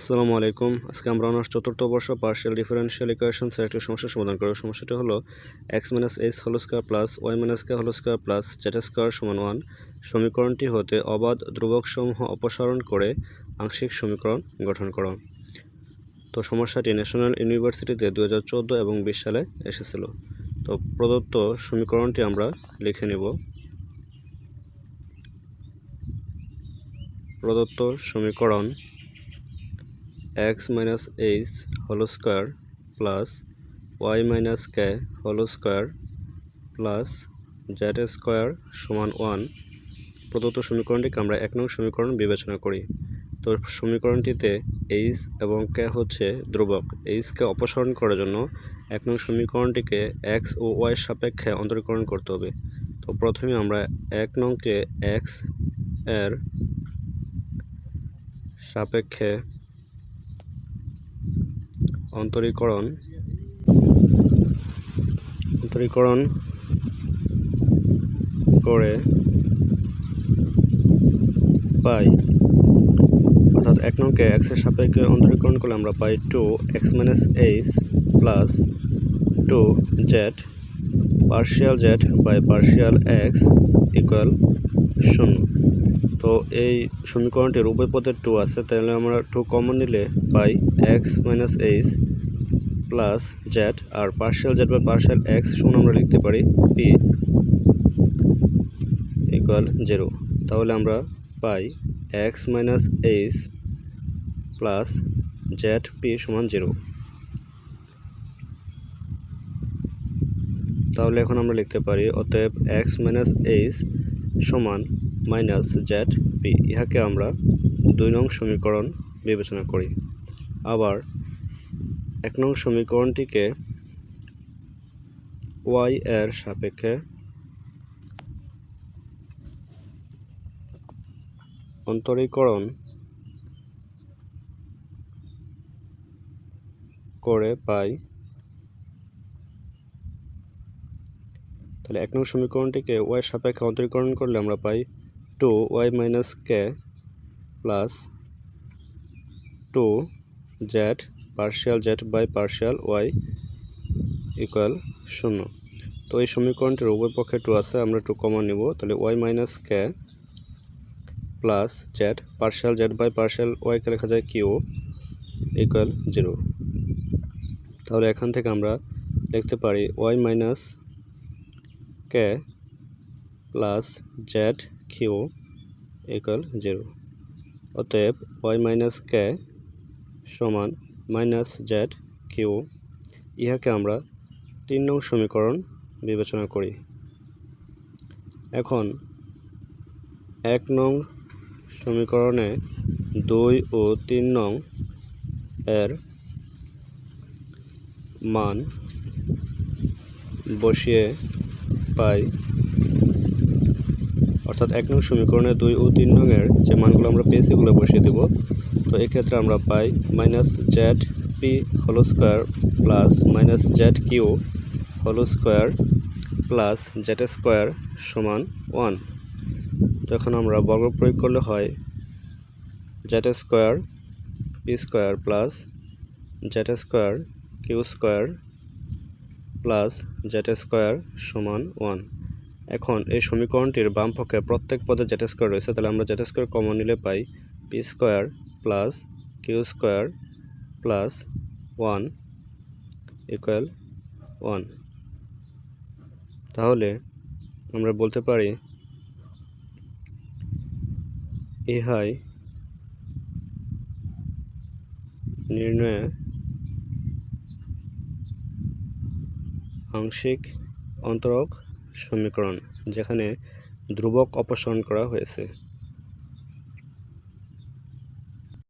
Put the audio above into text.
আসসালামু আলাইকুম। আজকে আমরা অনার্স চতুর্থ বর্ষ পার্শিয়াল ডিফারেনশিয়াল ইকুয়েশন একটি সমস্যার সমাধান করব। সমস্যাটি হলো x minus h whole square plus y minus k whole square plus z square সমান ওয়ান সমীকরণটি হতে অবাধ ধ্রুবকসমূহ অপসারণ করে আংশিক সমীকরণ গঠন করো। তো সমস্যাটি ন্যাশনাল ইউনিভার্সিটিতে দু হাজার চোদ্দ এবং বিশ সালে এসেছিল। তো প্রদত্ত সমীকরণটি আমরা লিখে নেব। প্রদত্ত সমীকরণ x minus h whole square plus y minus k whole square plus z square সমান ওয়ান। প্রদত্ত সমীকরণটিকে আমরা এক নং সমীকরণ বিবেচনা করি। তো সমীকরণটিতে এইচ এবং কে হচ্ছে ধ্রুবক। এইচকে অপসারণ করার জন্য এক নং সমীকরণটিকে এক্স ও ওয়াই সাপেক্ষে অন্তরীকরণ করতে হবে। তো প্রথমে আমরা এক নংকে এক্সের সাপেক্ষে অন্তরীকরণ। অন্তরীকরণ করে পাই। অর্থাৎ এক নংকে এক্সের সাপেক্ষে অন্তরীকরণ করলে আমরা পাই two x minus h plus two z partial z by partial x equal শূন্য। তো এই সমীকরণটির উভয় পদে টু আছে, তাহলে আমরা টু কমন নিলে পাই x minus h plus z আর পার্শিয়াল জেড বা পার্শিয়াল এক্স সমান আমরা লিখতে পারি পি ইকুয়াল জিরো তাহলে আমরা পাই x minus h plus z p সমান জিরো তাহলে এখন আমরা লিখতে পারি, অতএব এক্স মাইনাস এইচ সমান মাইনাস জেড পি ইহাকে আমরা দুই নং সমীকরণ বিবেচনা করি। আবার এক নং সমীকরণটিকে ওয়াই এর সাপেক্ষে অন্তরীকরণ করে পাই। তাহলে এক নং সমীকরণটিকে ওয়াই সাপেক্ষে অন্তরীকরণ করলে আমরা পাই two y minus k plus two z partial z by partial y equal শূন্য। তো এই সমীকরণটির উভয় পক্ষে টু আছে, আমরা টু কমন নিব। তাহলে y minus k plus z partial z by partial ওয়াইকে লেখা যায় কিউ ইকুয়াল জিরো তাহলে এখান থেকে আমরা লিখতে পারি y minus k plus z q equal zero অতএব ওয়াই মাইনাস কে সমান মাইনাস জেড কিউ, ইহাকে আমরা তিন নং সমীকরণ বিবেচনা করি। এখন এক নং সমীকরণে দুই ও তিন নং এর মান বসিয়ে পাই। অর্থাৎ এক নং সমীকরণে দুই ও তিন নংয়ের যে মানগুলো আমরা পেয়েছি এগুলো বসিয়ে দেব। তো এক্ষেত্রে আমরা পাই minus z p whole square plus minus z q whole square plus z square সমান ওয়ান তো এখন আমরা বর্গ প্রয়োগ করলে হয় z square p square plus z square q square plus z square সমান ওয়ান এখন এই সমীকরণটির বাম পক্ষে প্রত্যেক পদে জেড স্কোয়ার রয়েছে, তাহলে আমরা জেড স্কোয়ার কমন নিলে পাই p square plus q square plus one equal one তাহলে আমরা বলতে পারি ইহাই নির্ণয়ে আংশিক অন্তরক সমীকরণ, যেখানে ধ্রুবক অপসারণ করা হয়েছে।